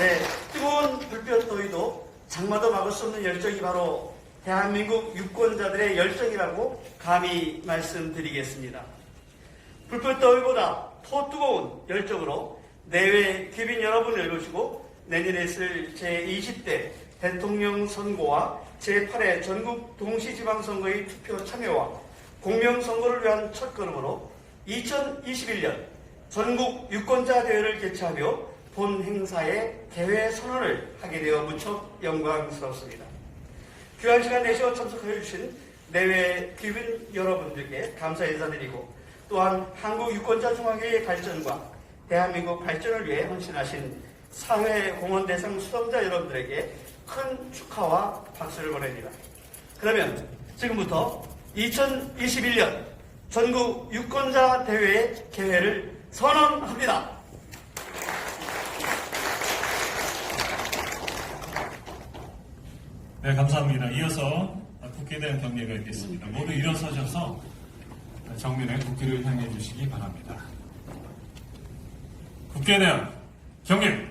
네, 뜨거운 불볕 더위도 장마도 막을 수 없는 열정이 바로 대한민국 유권자들의 열정이라고 감히 말씀드리겠습니다. 불볕 더위보다 더 뜨거운 열정으로 내외 귀빈 여러분을 모시고 내년에 있을 제20대 대통령 선거와 제8회 전국 동시지방선거의 투표 참여와 공명선거를 위한 첫걸음으로 2021년 전국 유권자 대회를 개최하며 본 행사의 개회 선언을 하게 되어 무척 영광스럽습니다. 귀한 시간 내셔 참석해 주신 내외 귀빈 여러분들께 감사 인사드리고 또한 한국 유권자 중앙회의 발전과 대한민국 발전을 위해 헌신하신 사회 공헌 대상 수상자 여러분들에게 큰 축하와 박수를 보냅니다. 그러면 지금부터 2021년 전국 유권자 대회 개회를 선언합니다. 네, 감사합니다. 이어서 국회에 대한 경례가 있겠습니다. 모두 일어서셔서 정면에 국기를 향해 주시기 바랍니다. 국회에 대한 경례